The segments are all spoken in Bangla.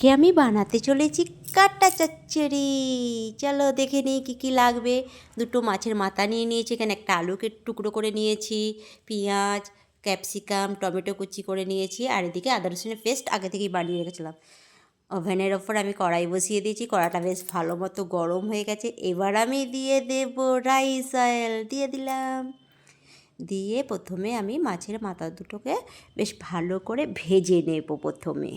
আজকে আমি বানাতে চলেছি কাটা চচ্চড়ি। চলো দেখে নিই কী কী লাগবে। দুটো মাছের মাথা নিয়ে নিয়েছি, এখানে একটা আলুকে টুকরো করে নিয়েছি, পেঁয়াজ, ক্যাপসিকাম, টমেটো কুচি করে নিয়েছি, আর এদিকে আদা রসুনের পেস্ট আগে থেকেই বানিয়ে রেখেছিলাম। ওভেনের ওপর আমি কড়াই বসিয়ে দিয়েছি, কড়াটা বেশ ভালো মতো গরম হয়ে গেছে। এবার আমি দিয়ে দেব রাইস অয়েল, দিয়ে দিলাম। দিয়ে প্রথমে আমি মাছের মাথা দুটোকে বেশ ভালো করে ভেজে নেব প্রথমে।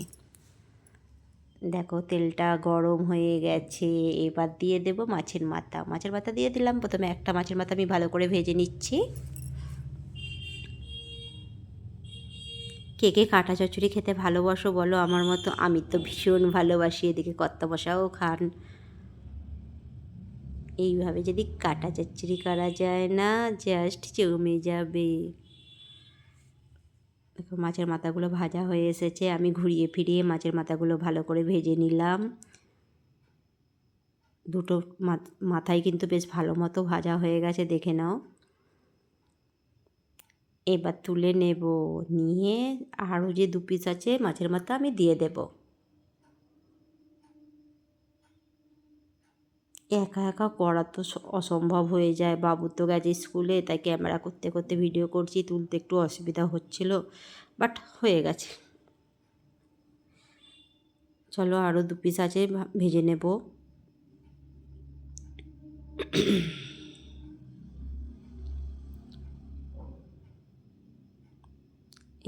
দেখো তেলটা গরম হয়ে গেছে, এবার দিয়ে দেব মাছের মাথা। মাছের মাথা দিয়ে দিলাম, প্রথমে একটা মাছের মাথা আমি ভালো করে ভেজে নিচ্ছি। কে কে কাঁটা চচ্চড়ি খেতে ভালোবাসো বলো, আমার মতো আমি তো ভীষণ ভালোবাসি, এদিকে কত্তা বসাও খান। এইভাবে যদি কাটা চচ্চড়ি করা যায় না জাস্ট জমে যাবে। দেখো মাছের মাথাগুলো ভাজা হয়ে এসেছে। আমি ঘুরিয়ে ফিরিয়ে মাছের মাথাগুলো ভালো করে ভেজে নিলাম। দুটো মাথায় কিন্তু বেশ ভালো মতো ভাজা হয়ে গেছে, দেখে নাও। এবার তুলে নেব। নিয়ে আরও যে দু পিস আছে মাছের মাথা আমি দিয়ে দেব। একা একা করা তো অসম্ভব হয়ে যায়। বাবু তো গেছে স্কুলে, তাই ক্যামেরা করতে করতে ভিডিও করছি, তুলতে একটু অসুবিধা হচ্ছিল, বাট হয়ে গেছে। চলো আরও দু পিস আছে ভেজে নেব।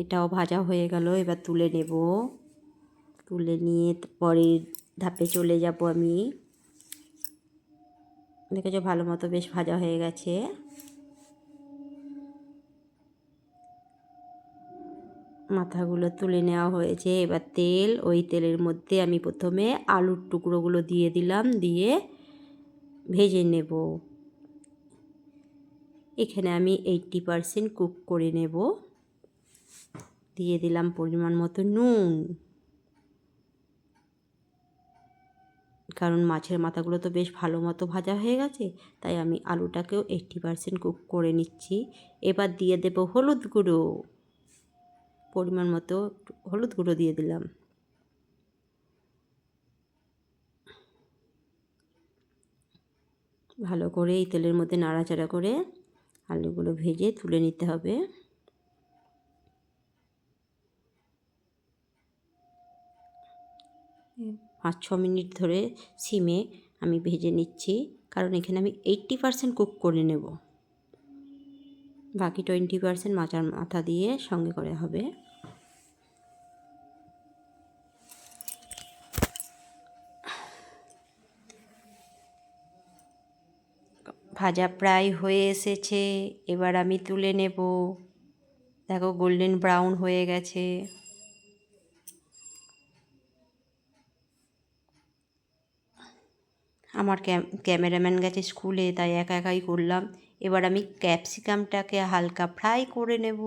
এটাও ভাজা হয়ে গেল, এবার তুলে নেব। তুলে নিয়ে পরের ধাপে চলে যাব আমি। দেখেছ, ভালো মতো বেশ ভাজা হয়ে গেছে। মাথাগুলো তুলে নেওয়া হয়েছে। এবার তেল, ওই তেলের মধ্যে আমি প্রথমে আলুর টুকরোগুলো দিয়ে দিলাম, দিয়ে ভেজে নেব। এখানে আমি এইটটি পারসেন্ট কুক করে নেব। দিয়ে দিলাম পরিমাণ মতো নুন। কারণ মাছের মাথাগুলো তো বেশ ভালো মতো ভাজা হয়ে গেছে, তাই আমি আলুটাকেও এইটটি পারসেন্ট কুক করে নিচ্ছি। এবার দিয়ে দেব হলুদ গুঁড়ো। পরিমাণ মতো হলুদ গুঁড়ো দিয়ে দিলাম। ভালো করে এই তেলের মধ্যে নাড়াচাড়া করে আলুগুলো ভেজে তুলে নিতে হবে। পাঁচ ছ মিনিট ধরে সিমে আমি ভেজে নিচ্ছি, কারণ এখানে আমি এইট্টি পারসেন্ট কুক করে নেব। বাকি টোয়েন্টি পারসেন্ট মাচার মাথা দিয়ে সঙ্গে করে হবে। ভাজা প্রায় হয়ে এসেছে, এবার আমি তুলে নেব। দেখো, গোল্ডেন ব্রাউন হয়ে গেছে। আমার ক্যামেরাম্যান গেছে স্কুলে, তাই একা একাই করলাম। এবার আমি ক্যাপসিকামটাকে হালকা ফ্রাই করে নেব।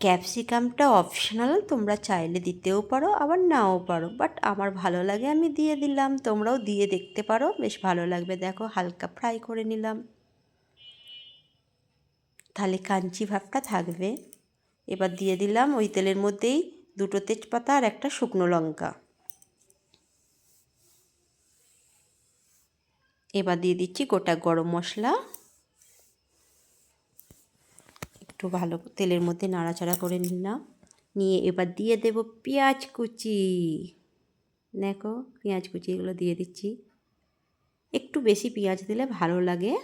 ক্যাপসিকামটা অপশনাল, তোমরা চাইলে দিতেও পারো, আবার নাও পারো, বাট আমার ভালো লাগে আমি দিয়ে দিলাম। তোমরাও দিয়ে দেখতে পারো, বেশ ভালো লাগবে। দেখো, হালকা ফ্রাই করে নিলাম। তাহলে কাঞ্চি ভাবটা থাকবে। এবার দিয়ে দিলাম ওই তেলের মধ্যেই দুটো তেজপাতা আর একটা শুকনো লঙ্কা। এবার দিয়ে দিচ্ছি গোটা গরম মশলা। একটু ভালো তেলের মধ্যে নাড়াচাড়া করে নিলাম। নিয়ে এবার দিয়ে দেব পেঁয়াজ কুচি। দেখো পেঁয়াজ কুচি এগুলো দিয়ে দিচ্ছি। একটু বেশি পেঁয়াজ দিলে ভালো লাগে।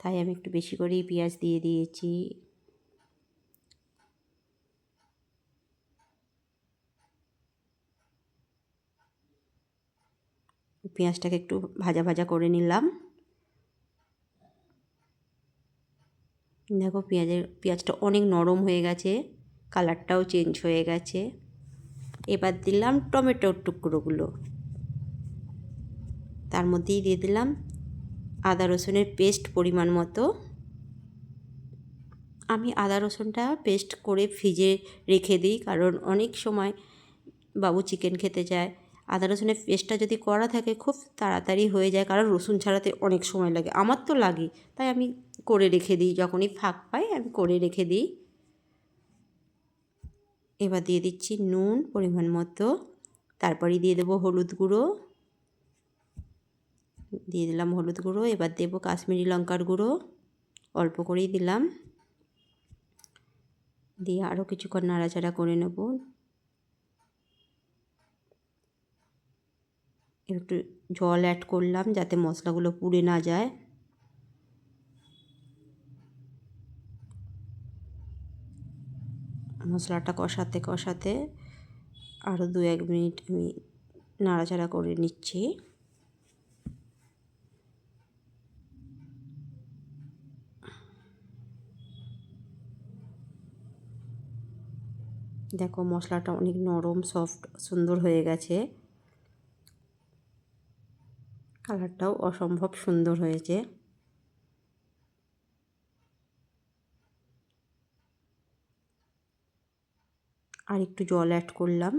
তাই আমি একটু বেশি করেই পেঁয়াজ দিয়ে দিয়েছি। পেঁয়াজটাকে একটু ভাজা ভাজা করে নিলাম। দেখো পেঁয়াজের, পেঁয়াজটা অনেক নরম হয়ে গেছে, কালারটাও চেঞ্জ হয়ে গেছে। এবার দিলাম টমেটোর টুকরোগুলো। তার মধ্যেই দিয়ে দিলাম আদা রসুনের পেস্ট পরিমাণ মতো। আমি আদা রসুনটা পেস্ট করে ফ্রিজে রেখে দিই, কারণ অনেক সময় বাবু চিকেন খেতে যায় আদা রসুনের পেস্টটা যদি করা থাকে, খুব তাড়াতাড়ি হয়ে যায়, কারণ রসুন ছাড়াতে অনেক সময় লাগে। আমার তো লাগে, তাই আমি করে রেখে দিই। যখনই ফাঁক পাই, আমি করে রেখে দিই। এবার দিয়ে দিচ্ছি নুন পরিমাণ মতো। তারপরে দিয়ে দেবো হলুদ গুঁড়ো। দিয়ে দিলাম হলুদ গুঁড়ো। এবার দেবো কাশ্মীরি লঙ্কার গুঁড়ো। অল্প করেই দিলাম। দিয়ে আরও কিছুক্ষণ নাড়াচাড়া করে নেব। একটু জল অ্যাড করলাম যাতে মশলাগুলো পুড়ে না যায়। মশলাটা কষাতে কষাতে আরও দু এক মিনিট আমি নাড়াচাড়া করে নিচ্ছি। দেখো মশলাটা অনেক নরম সফট সুন্দর হয়ে গেছে। কালারটাও অসম্ভব সুন্দর হয়েছে। আর একটু জল অ্যাড করলাম।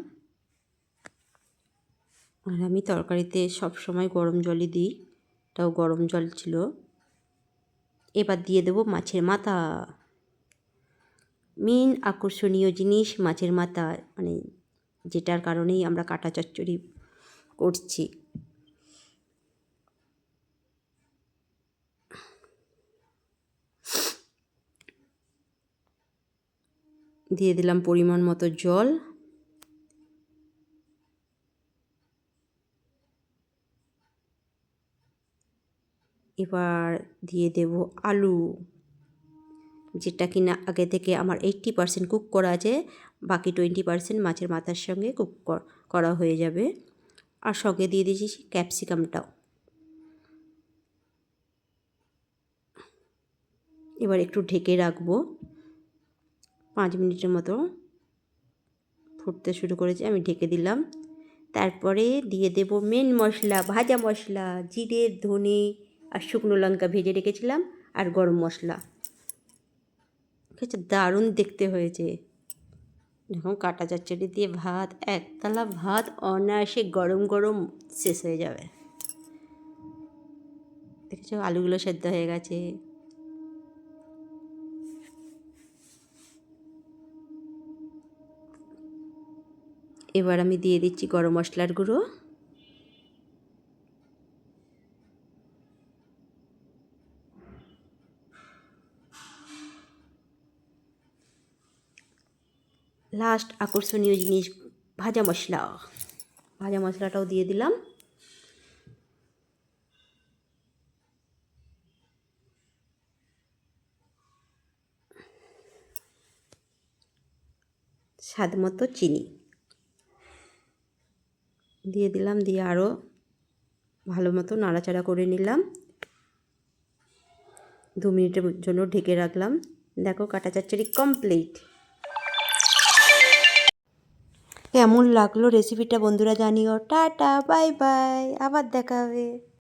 আর আমি তরকারিতে সব সময় গরম জলই দিই এটাও গরম জল ছিল। এবার দিয়ে দেবো মাছের মাথা। মেন আকর্ষণীয় জিনিস মাছের মাথা মানে যেটার কারণেই আমরা কাটা চচ্চড়ি করছি। দিয়ে দিলাম পরিমাণ মতো জল। এবার দিয়ে দেব আলু। যেটা কিনা আগে থেকে আমার এইট্টি পারসেন্ট কুক করা আছে, বাকি টোয়েন্টি পারসেন্ট মাছের মাথার সঙ্গে কুক করা হয়ে যাবে। আর সঙ্গে দিয়ে দিয়েছি ক্যাপসিকামটাও এবার একটু ঢেকে রাখব। পাঁচ মিনিটের মতো ফুটতে শুরু করেছে, আমি ঢেকে দিলাম। তারপরে দিয়ে দেব মেন মশলা, ভাজা মশলা, জিরে, ধনে আর শুকনো লঙ্কা ভেজে রেখেছিলাম আর গরম মশলা। ঠিক আছে দারুণ দেখতে হয়েছে। যখন কাটা চচ্চড়ি দিয়ে ভাত, একতলা ভাত অনায়াসে গরম গরম শেষ হয়ে যাবে। দেখেছ, আলুগুলো সেদ্ধ হয়ে গেছে। এবার আমি দিয়ে দিচ্ছি গরম মশলার গুঁড়ো। লাস্ট আকর্ষণীয় জিনিস, ভাজা মশলা। ভাজা মশলাটাও দিয়ে দিলাম। স্বাদ মতো চিনি। দিয়ে দিলাম, দিয়ে আরও ভালো মতো নাড়াচাড়া করে নিলাম। দু মিনিটের জন্য ঢেকে রাখলাম। দেখো কাটা চাচ্চারি কমপ্লিট কেমন লাগল রেসিপিটা বন্ধুরা জানিও। টাটা বাই বাই আবার দেখা হবে।